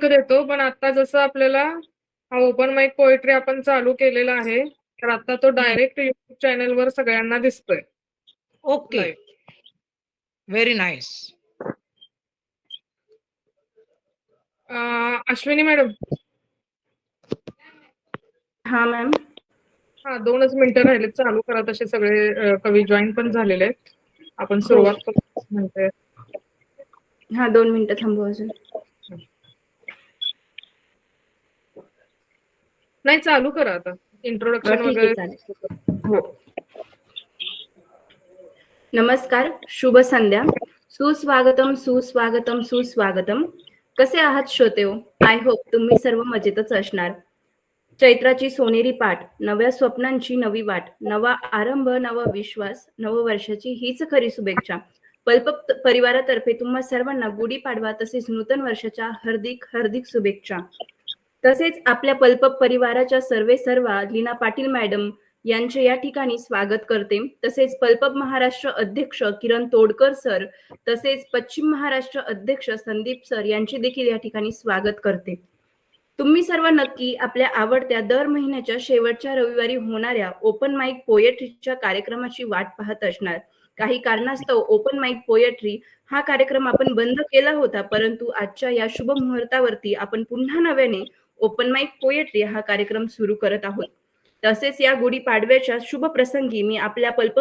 देतो पण आता जसं आपल्याला हा ओपन माइक पोएट्री आपण चालू केलेला आहे तर आता तो डायरेक्ट युट्यूब चॅनल वर सगळ्यांना दिसतोय. ओके. व्हेरी नाईस अं, अश्विनी मॅडम. हा मॅम हा दोनच मिनिटं राहिले चालू करा तसे सगळे कवी जॉईन पण झालेले आहेत. आपण सुरुवात करू म्हणते. हा दोन मिनिटं थांबू अजून. नाही चालू करा आता. इंट्रोडक्शन वगैरे. हो. नमस्कार शुभ संध्या. सुस्वागतम सुस्वागतम सुस्वागतम. कसे आहात श्रोतेओ आय होप तुम्ही सर्व मजेतच असणार. चैत्राची सोनेरी पाठ नव्या स्वप्नांची नवी वाट नवा आरंभ नवा विश्वास नववर्षाची हीच खरी शुभेच्छा. पल्प परिवारातर्फे तुम्हा सर्वांना गुढीपाडवा तसेच नूतन वर्षाच्या हार्दिक हार्दिक शुभेच्छा. तसेच आपल्या पल्पप परिवाराच्या सर्वे सर्वा लीना पाटील मॅडम यांचे या ठिकाणी स्वागत करते. तसेच पल्पप महाराष्ट्र अध्यक्ष किरण तोडकर सर तसेच पश्चिम महाराष्ट्र अध्यक्ष संदीप सर यांचे देखील या ठिकाणी स्वागत करते. तुम्ही सर्व नक्की आपल्या आवडत्या दर महिन्याच्या शेवटच्या रविवारी होणाऱ्या ओपन माईक पोएट्रीच्या कार्यक्रमाची वाट पाहत असणार. काही कारणास्तव ओपन माईक पोएट्री हा कार्यक्रम आपण बंद केला होता परंतु आजच्या या शुभ मुहूर्तावरती आपण पुन्हा नव्याने ओपन माइक पोएट्री हा कार्यक्रम सुरू करत आहोत. तसेच या गुढीपाडव्याच्या शुभ प्रसंगी मी आपल्या पल्प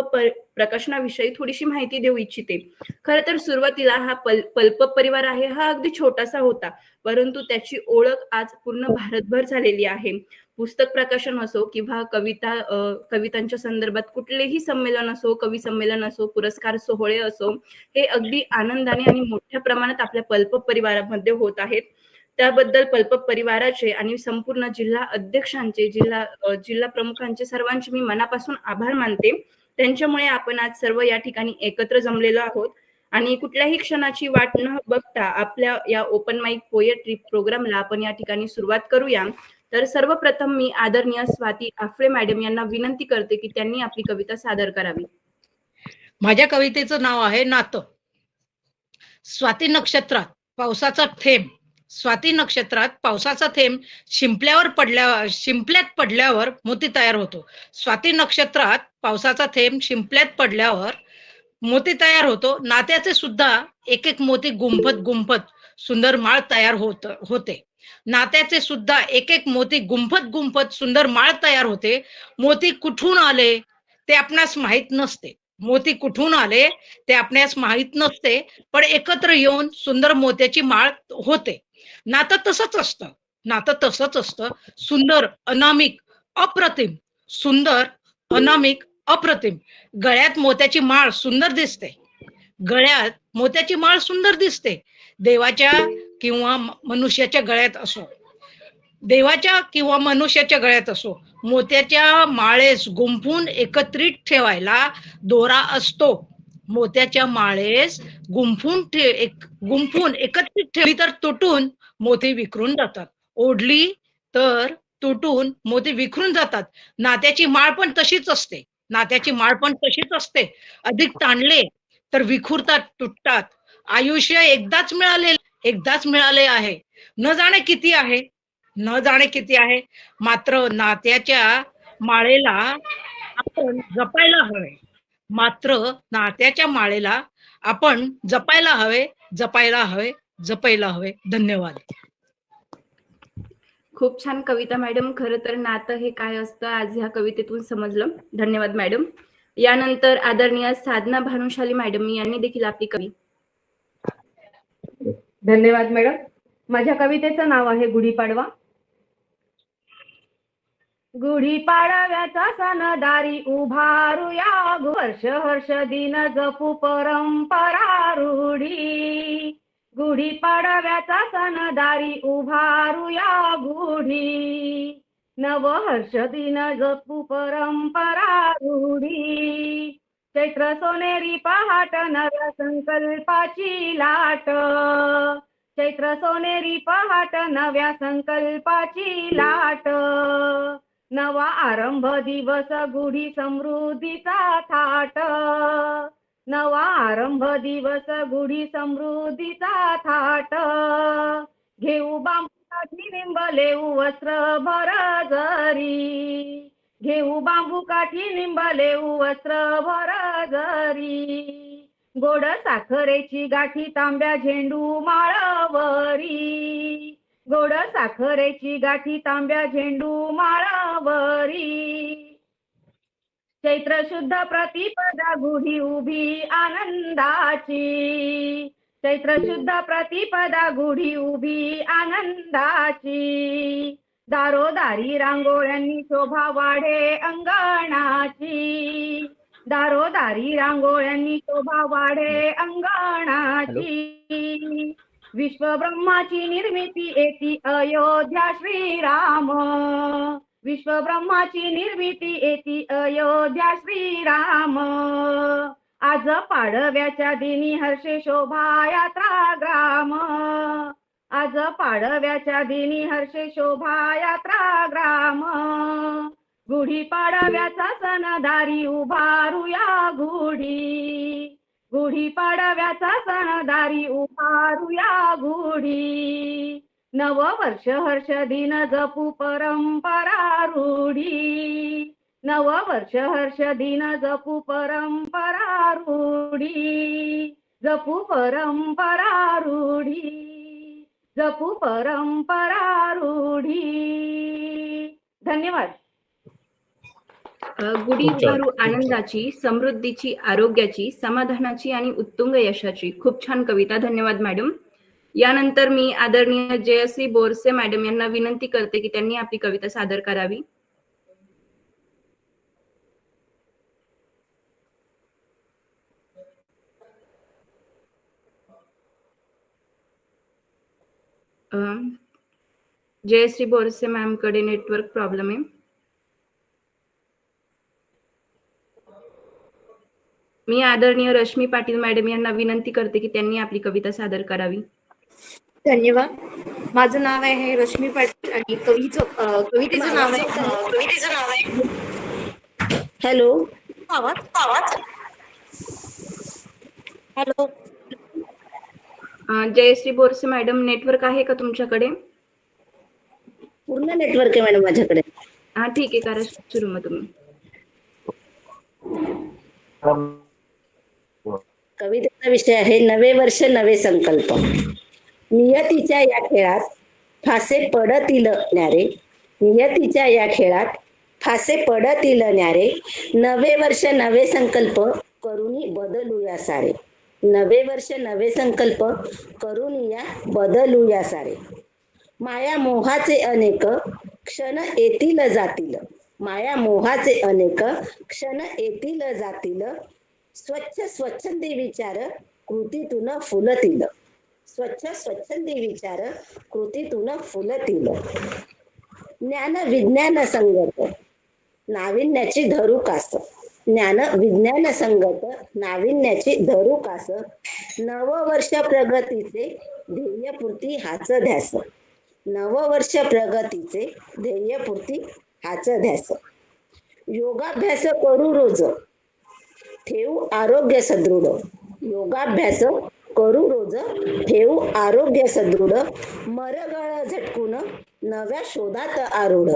प्रकाशनाविषयी थोडीशी माहिती देऊ इच्छिते. खर तर सुरुवातीला हा पल पल्प परिवार आहे हा अगदी छोटासा होता. परंतु त्याची ओळख आज पूर्ण भारतभर झालेली आहे. पुस्तक प्रकाशन असो किंवा कविता कवितांच्या संदर्भात कुठलेही संमेलन असो कवी संमेलन असो पुरस्कार सोहळे असो हे अगदी आनंदाने आणि मोठ्या प्रमाणात आपल्या पल्प परिवारामध्ये होत आहेत. त्याबद्दल पल्प परिवाराचे आणि संपूर्ण जिल्हा अध्यक्षांचे जिल्हा जिल्हा प्रमुखांचे सर्वांचे मी मनापासून आभार मानते. त्यांच्यामुळे आपण आज सर्व या ठिकाणी एकत्र जमलेलो आहोत. आणि कुठल्याही क्षणाची वाट न बघता आपल्या या ओपन माइक पोएट्री प्रोग्रामला आपण या ठिकाणी सुरुवात करूया. तर सर्वप्रथम मी आदरणीय स्वाती आफळे मॅडम यांना विनंती करते की त्यांनी आपली कविता सादर करावी. माझ्या कवितेचं नाव आहे नातं. स्वाती नक्षत्रात पावसाचा थेंब. स्वाती नक्षत्रात पावसाचा थेंब शिंपल्यावर पडल्या शिंपल्यात पडल्यावर मोती तयार होतो. स्वाती नक्षत्रात पावसाचा थेंब शिंपल्यात पडल्यावर मोती तयार होतो. नात्याचे सुद्धा एक एक मोती गुंफत गुंफत सुंदर माळ तयार होत होते. नात्याचे सुद्धा एक एक मोती गुंफत गुंफत सुंदर माळ तयार होते. मोती कुठून आले ते आपणास माहीत नसते. मोती कुठून आले ते आपणास माहीत नसते. पण एकत्र येऊन सुंदर मोत्याची माळ होते. नातं तसंच असतं. नातं तसंच असतं. सुंदर अनामिक अप्रतिम. सुंदर अनामिक अप्रतिम. गळ्यात मोत्याची माळ सुंदर दिसते. गळ्यात मोत्याची माळ सुंदर दिसते. देवाच्या किंवा मनुष्याच्या गळ्यात असो. देवाच्या किंवा मनुष्याच्या गळ्यात असो. मोत्याच्या माळेस गुंफून एकत्रित ठेवायला दोरा असतो. मोत्याच्या माळेस गुंफून ठे एक गुंफून एकत्रित ठेवली तर तुटून मोती विखरून जातात. ओढली तर तुटून मोती विखरून जातात. नात्याची माळ पण तशीच असते. नात्याची माळ पण तशीच असते. अधिक ताणले तर विखुरतात तुटतात. आयुष्य एकदाच मिळाले एकदाच मिळाले आहे. न जाणे किती आहे? न जाणे किती आहे? मात्र नात्याच्या माळेला आपण जपायला हवे. मात्र नात्याच्या माळेला आपण जपायला हवे जपायला हवे. जपायला हवे. धन्यवाद. खूप छान कविता मॅडम. खरं तर नातं हे काय असतं आज ह्या कवितेतून समजलं. धन्यवाद मॅडम. यानंतर आदरणीय साधना भानुशाली मॅडम यांनी देखील आपली कवी. धन्यवाद मॅडम. माझ्या कवितेचं नाव आहे गुढीपाडवा. गुढीपाडव्याचा सणदारी उभारूया. वर्ष हर्ष दिन जपू परंपरा रूढी. गुढी गुढीपाडव्याचा सणदारी उभारूया गुढी. नव हर्ष दिन जपू परंपरा रूढी. चैत्र सोनेरी पहाट नव्या संकल्पाची लाट. चैत्र सोनेरी पहाट नव्या संकल्पाची लाट. नवा आरंभ दिवस गुढी समृद्धीचा थाट. नवा आरंभ दिवस गुढी समृद्धीचा थाट. घेऊ बांबू निंब लेऊ वस्त्र भर जरी. घेऊ बांबू काठी निंब लेऊ वस्त्र भर जरी. गोड साखरेची गाठी तांब्या झेंडू माळवरी. गोड साखरेची गाठी तांब्या झेंडू माळावरी. चैत्र शुद्ध प्रतिपदा गुढी उभी आनंदाची. चैत्र शुद्ध प्रतिपदा गुढी उभी आनंदाची. दारोदारी रांगोळ्यांनी शोभा वाढे अंगणाची. दारोदारी रांगोळ्यांनी शोभा वाढे अंगणाची. विश्वब्रह्माची निर्मिती येती अयोध्या श्रीराम. विश्वब्रह्माची निर्मिती येती अयोध्या श्रीराम. आज पाडव्याच्या दिनी हर्षे शोभा यात्रा ग्राम. आज पाडव्याच्या दिनी हर्षे शोभा यात्रा ग्राम. गुढी पाडव्याचा सणदारी उभारूया गुढी. गुढी पाडव्याचा सणदारी उभारूया गुढी. नव वर्ष हर्ष दिन जपू परंपरा रूढी नव वर्ष हर्ष दिन जपू परंपरा रूढी जपू परंपरा रूढी जपू परंपरा रूढी धन्यवाद गुढी छान. आनंदाची समृद्धीची आरोग्याची समाधानाची आणि उत्तुंग यशाची खूप छान कविता. धन्यवाद मॅडम. यानंतर मी आदरणीय जयश्री बोरसे मॅडम यांना विनंती करते की त्यांनी आपली कविता सादर करावी. जयश्री बोरसे मॅमकडे नेटवर्क प्रॉब्लेम आहे. मी आदरणीय रश्मी पाटील मॅडम यांना विनंती करते की त्यांनी आपली कविता सादर करावी. धन्यवाद. माझं नाव आहे रश्मी पाटील आणि कवीचं कवितेचं नाव आहे कवितेचं नाव आहे. हॅलो. आवाज आवाज. हॅलो. अ, जयश्री बोरसे मॅडम नेटवर्क आहे का तुमच्याकडे? पूर्ण नेटवर्क आहे मॅडम माझ्याकडे. हा ठीक आहे करा सुरू मग तुम्ही. कवितेचा विषय आहे नवे वर्ष नवे संकल्प. नियतीच्या या खेळात फासे पडतील न्यारे. नियतीच्या या खेळात फासे पडतील न्यारे. नवे वर्ष नवे संकल्प करुनी बदलूया सारे. नवे वर्ष नवे संकल्प करुनिया बदलूया सारे. माया मोहाचे अनेक क्षण येतील जातील. माया मोहाचे अनेक क्षण येतील जातील. स्वच्छ स्वच्छंदी विचार कृतीतून फुलतील. स्वच्छ स्वच्छंदी विचार कृतीतून फुलतील ज्ञान विज्ञान संगत नाविन्याची धरू कास. ज्ञान विज्ञान संगत नाविन्याची धरू कास. नववर्ष प्रगतीचे ध्येयपूर्ती हाच ध्यास. नववर्ष प्रगतीचे ध्येयपूर्ती हाच ध्यास. योगाभ्यास करू रोज. ठेवू आरोग्य सदृढ. योगाभ्यास करू रोज. ठेवू आरोग्य सदृढ. मरगळ झटकून नव्या शोधात आरूढ.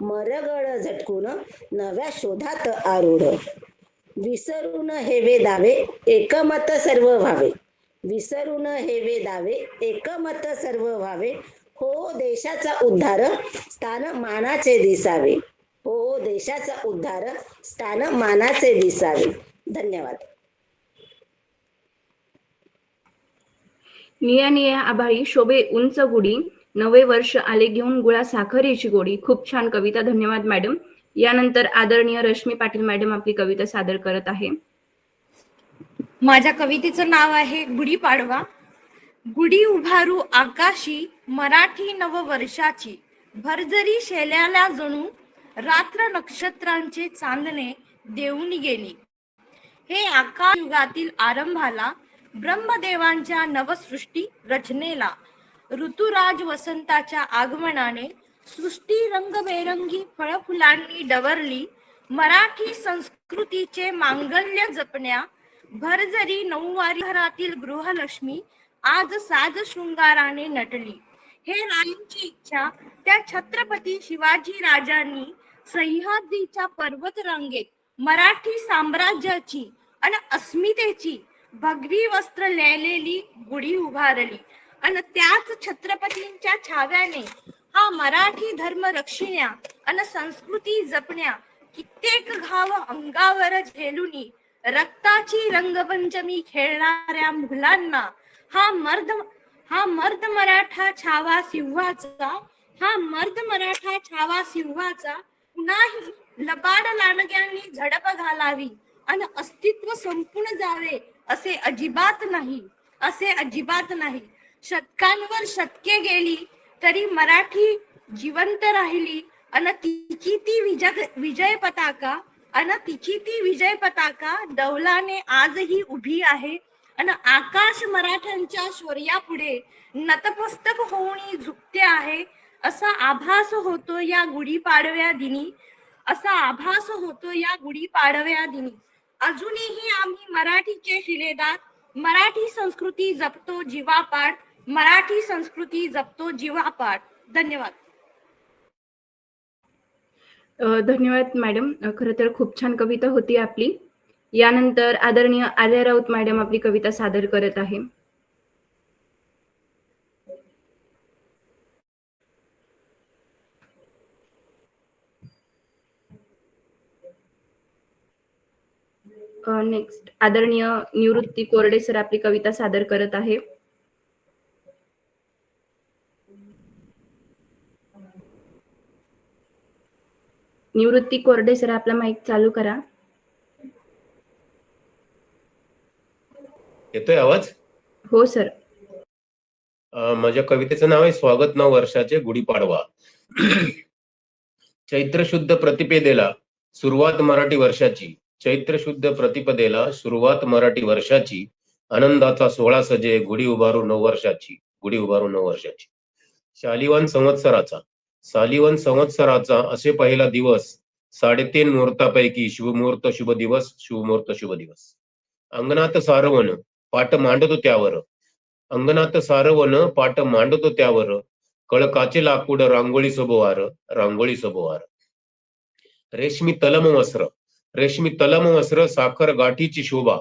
मरगळ झटकून नव्या शोधात आरूढ. विसरून हेवे दावे एकमत सर्व व्हावे. विसरून हेवे दावे एकमत सर्व व्हावे. हो देशाचा उद्धार स्थान मानाचे दिसावे. हो देशाचा उद्धार स्थान मानाचे दिसावे. धन्यवाद. निया निया आभाळी शोभे उंच गुढी नवे वर्ष आले घेऊन गुळा साखरेची गोडी. खूप छान कविता धन्यवाद मॅडम. यानंतर आदरणीय रश्मी पाटील मॅडम आपली कविता सादर करत आहे. माझ्या कवितेचं नाव आहे गुढीपाडवा गुढी उभारू आकाशी मराठी नववर्षाची. भरजरी शेल्याला जणू रात्र नक्षत्रांचे चांदणे देऊन गेली. हे आकाश युगातील आरंभाला ब्रह्मदेवांच्या नवसृष्टी रचनेला ऋतुराज वसंताच्या आगमनाने सृष्टी रंगबेरंगी फळफुलांनी डवरली. मराठी संस्कृतीचे मांगल्य जपण्या भरजरी नऊवारी घरातील गृहलक्ष्मी आज साज शृंगाराने नटली. हे राईंची इच्छा त्या छत्रपती शिवाजी राजांनी सह्याद्रीच्या पर्वत रांगेत मराठी साम्राज्याची आणि अस्मितेची भगवी वस्त्र लिहिलेली गुढी उभारली. आणि त्याच छत्रपतींच्या छाव्याने हा मराठी धर्म रक्षिण्या आणि संस्कृती जपण्या कित्येक घाव अंगावर झेलुनी रक्ताची रंगपंचमी खेळणाऱ्या मुलांना हा मर्द हा मर्द मराठा छावा सिंहाचा हा मर्द मराठा छावा सिंहाचा पुन्हाही लबाड लांडग्यांनी झडप घालावी आणि अस्तित्व संपूर्ण जावे असे अजिबात नाही असे अजिबात नाही. शतकांवर शतके गेली तरी मराठी जिवंत राहिली. अन तिची ती विजय विजय पताका अन तिची ती विजय पताका दौलाने आजही उभी आहे. अन आकाश मराठ्यांच्या शौर्यापुढे नतमस्तक होऊन झुकते आहे. असा आभास होतो या गुढीपाडव्या दिनी असा आभास होतो या गुढीपाडव्या दिनी. अजूनही आम्ही मराठीचे शिलेदार मराठी संस्कृती जपतो जीवापाड मराठी संस्कृती जपतो जीवापाड. धन्यवाद. धन्यवाद मॅडम. खर खरं तर खूप छान कविता होती आपली. यानंतर आदरणीय आर्या राऊत मॅडम आपली कविता सादर करत आहे. नेक्स्ट आदरणीय निवृत्ती कोरडे सर आपली कविता सादर करत आहे. निवृत्ती कोरडे सर आपला माईक चालू करा. येतोय आवाज? हो सर. माझ्या कवितेचं नाव आहे स्वागत नव वर्षाचे गुढीपाडवा. चैत्र शुद्ध प्रतिपेदेला सुरुवात मराठी वर्षाची. चैत्र शुद्ध प्रतिपदेला सुरुवात मराठी वर्षाची आनंदाचा सोहळा सजे गुढी उभारू नऊ वर्षाची गुढी उभारू नऊ वर्षाची. शालिवान संवत्सराचा. सालिवन संवत्सराचा असे पहिला दिवस साडेतीन मुहूर्तापैकी शुभमुहूर्त शुभ दिवस शुभमुहूर्त शुभ दिवस अंगणात सारवण पाठ मांडतो त्यावर. अंगणात सारवण पाठ मांडतो त्यावर. कळकाचे लाकूड रांगोळी सोबवार रांगोळी सोबवार रेशमी तलम वस्त्र रेशमी तलम वस्त्र साखर गाठीची शोभा.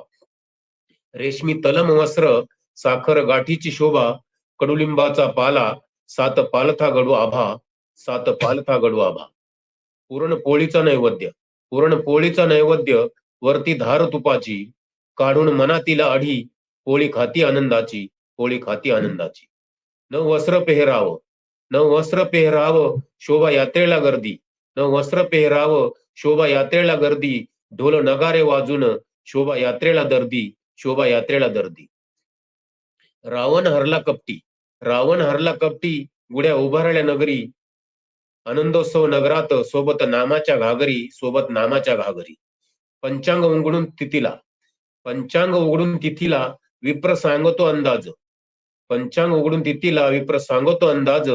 रेशमी तलम वस्त्र साखर गाठीची शोभा. कडुलिंबाचा पाला सात पालथा गडू आभा सात पालथा गडू आभा. पुरणपोळीचा नैवेद्य. पुरणपोळीचा नैवेद्य वरती धार तुपाची काढून मनातील अढी पोळी खाती आनंदाची पोळी खाती आनंदाची. न वस्त्र पेहराव. न वस्त्र पेहराव शोभा यात्रेला गर्दी. न वस्त्र पेहराव शोभा यात्रेला गर्दी ढोल नगारे वाजून शोभा यात्रेला दर्दी शोभा यात्रेला दर्दी. रावण हरला कपटी रावण हरला कपटी गुड्या उभारल्या नगरी आनंदोत्सव नगरात सोबत नामाच्या घागरी सोबत नामाच्या घागरी. पंचांग उघडून तिथीला पंचांग उघडून तिथीला विप्र सांगतो अंदाज. पंचांग उघडून तिथीला विप्र सांगतो अंदाज.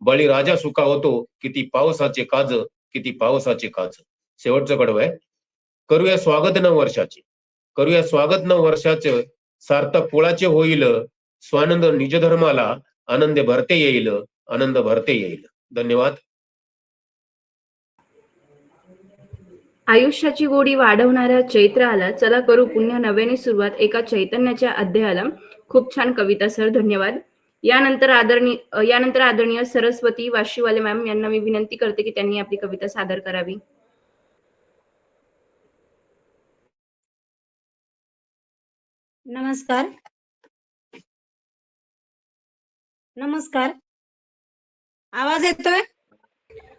बळी राजा सुका होतो किती पावसाचे काज. किती पावसाचे काच शेवटचं कडवं आहे. करूया स्वागत नव वर्षाचे. करूया स्वागत नव वर्षाचे. सार्थक कुळाचे होईल. स्वानंद निज धर्माला आनंद भरते येईल. आनंद भरते येईल. धन्यवाद. आयुष्याची गोडी वाढवणाऱ्या चैत्र आला चला करू पुन्हा नव्याने सुरुवात एका चैतन्याच्या अध्यायाला. खूप छान कविता सर. धन्यवाद. यानंतर आदरणीय यानंतर आदरणीय सरस्वती वाशीवाले मॅम यांना मी विनंती करते की त्यांनी आपली कविता सादर करावी. नमस्कार. नमस्कार. आवाज येतोय?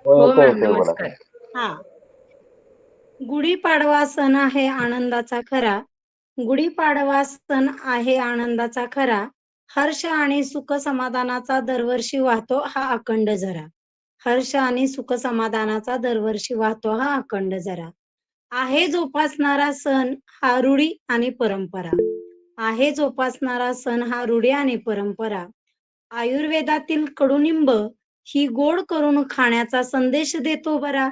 हो मॅम नमस्कार. हा. गुढीपाडवा सण आहे आनंदाचा खरा. गुढीपाडवा सण आहे आनंदाचा खरा. हर्ष आणि सुख समाधानाचा दरवर्षी वाहतो हा अखंड जरा. हर्ष आणि सुख समाधानाचा दरवर्षी वाहतो हा अखंड जरा. आहे जोपासणारा सण हा रूढी आणि परंपरा. आहे जोपासणारा सण हा रूढी आणि परंपरा. आयुर्वेदातील कडुनिंब ही गोड करून खाण्याचा संदेश देतो बरा.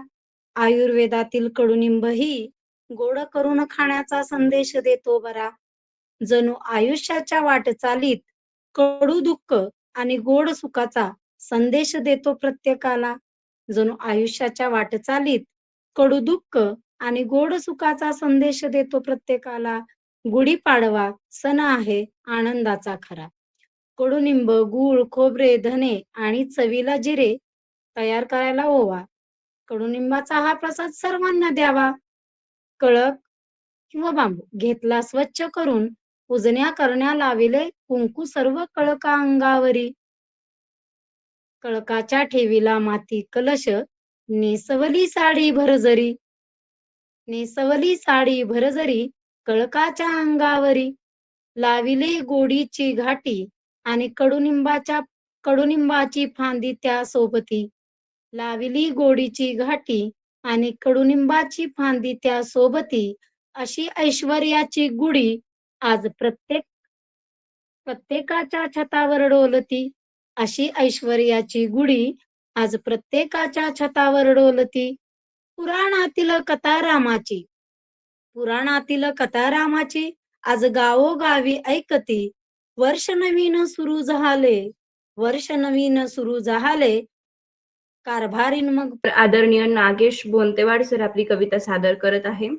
आयुर्वेदातील कडुनिंब ही गोड करून खाण्याचा संदेश देतो बरा. जणू आयुष्याच्या वाटचालीत कडू दुःख आणि गोड सुखाचा संदेश देतो प्रत्येकाला. जणू आयुष्याच्या वाटचालीत कडू दुःख आणि गोड सुखाचा संदेश देतो प्रत्येकाला. गुढीपाडवा सण आहे आनंदाचा खरा. कडुनिंब गूळ खोबरे धने आणि चवीला जिरे तयार करायला ओवा. कडुनिंबाचा हा प्रसाद सर्वांना द्यावा. कळक किंवा बांबू घेतला स्वच्छ करून पूजण्या करण्या लाविले कुंकू सर्व कळका अंगावरी कळकाच्या ठेवीला माती कलश नेसवली साडी भरजरी नेसवली साडी भरजरी कळकाच्या अंगावरी. लाविले गोडीची घाटी आणि कडुनिंबाच्या कडुनिंबाची फांदी त्या सोबती. लाविली गोडीची घाटी आणि कडुनिंबाची फांदी त्या सोबती. अशी ऐश्वर्याची गुढी आज प्रत्येक प्रत्येकाच्या छतावर डोलती अशी ऐश्वर्याची गुढी आज प्रत्येकाच्या छतावर डोलती. पुराणातील कथा रामाची पुराणातील कथा रामाची आज गावोगावी ऐकती. वर्ष नवीन सुरू झाले वर्ष नवीन सुरू झाले. कारभारीन मग आदरणीय नागेश बोंतेवाड सर आपली कविता सादर करत आहे.